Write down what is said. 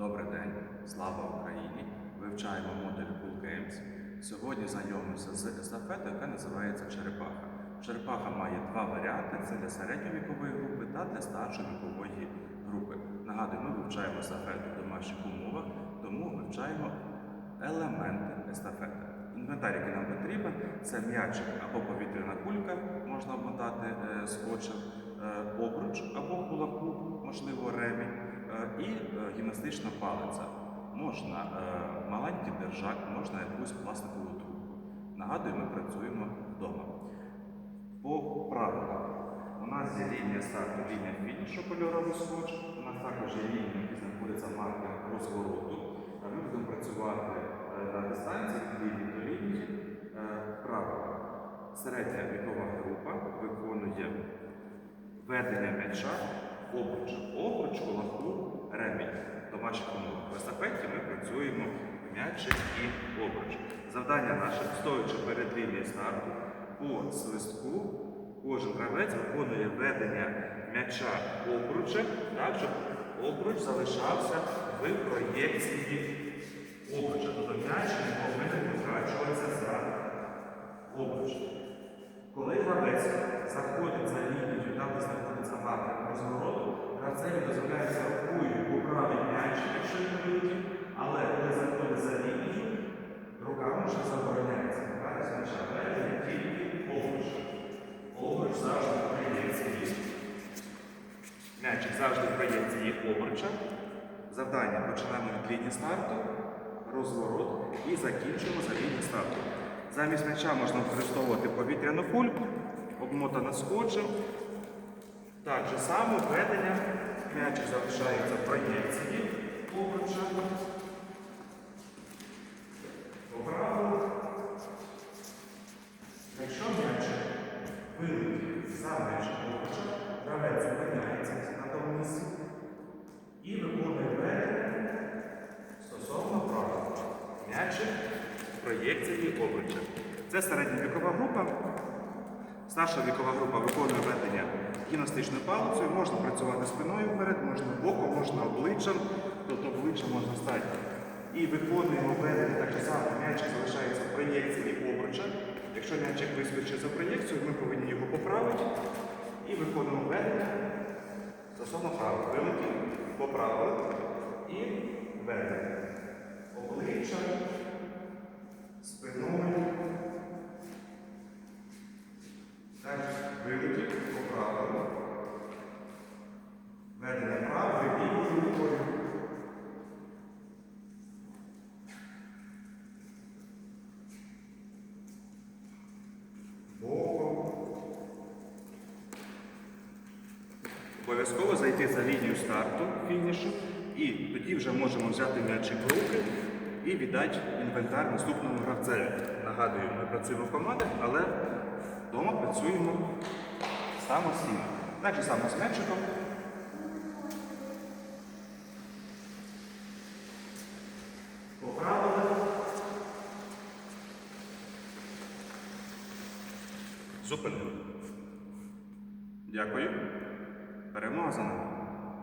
Добрий день, слава Україні! Вивчаємо модуль Cool Games. Сьогодні знайомимося з естафетою, яка називається Черепаха. Черепаха має два варіанти: це для середньовікової групи та для старшої вікової групи. Нагадую, ми вивчаємо естафету в домашніх умовах, тому вивчаємо елементи естафети. Інвентар, який нам потрібен, це м'ячик або повітряна кулька, можна обмотати е, скотчем, е, обруч або кулаку, можливо, ремінь, і е, гімнастична палиця. Можна е, маленький держак, можна якусь пластикову трубку. Нагадую, ми працюємо вдома. По правилам. У нас є лінія старту, лінія фінішу кольоровий скотч. У нас також є лінія, які знаходиться маркер розвороту. Ми будемо працювати е, на дистанції лінії до лінії. Правила. Середня вікова група виконує ведення м'яча, обруч, обруч, кулаку, ремінь. Домашніх умовах. В естафеті ми працюємо м'ячик і обруч. Завдання наше, стоячи перед лінією старту, по свистку кожен гравець виконує ведення м'яча обручем, так, щоб обруч залишався в проєкції обруча. Тобто м'яч не повинен витрачуватися за обруч. Коли гравець заходить за лінію, там знаходиться маркер розвороту, гравцеві дозволяється рукою поправити м'яч, якщо він вилетів, але коли заходить за лінію, рука може забороняється. Рука м'яча тільки обруч. Обруч завжди в проєкції. М'ячик завжди в проєкції обруча. Завдання починаємо від лінії старту, розворот і закінчуємо за лінією старту. Замість м'яча можна використовувати повітряну кульку, обмотана скотчем. Так же само ведення м'ячик залишається в проєкції обруча. По правилу, якщо м'ячик вилетів за межі обруча, гравець зупиняється на тому місці і виконує ведення стосовно правил. М'ячик в проєкції обруча. Це середня вікова група. Старша вікова група виконує ведення гімнастичною палицею. Можна працювати спиною вперед, можна боком, можна обличчям, тобто обличчям можна стати. І виконуємо ведення так само, м'ячик залишається в проєкції обруча. Якщо м'ячик вискочить за проєкцію, ми повинні його поправити і виконуємо ведення стосовно. Вилетів, поправили і ведення. Обличчя, вилетів. Ведення правою і рукою. Боком. Обов'язково зайти за лінію старту, фінішу, і тоді вже можемо взяти м'ячик в руки і віддати інвентар наступному гравцеві. Нагадую, ми працюємо в командах, але вдома працюємо самостійно. Так же само з м'ячиком. Поправили. Зупинили. Дякую. Перемога за нами.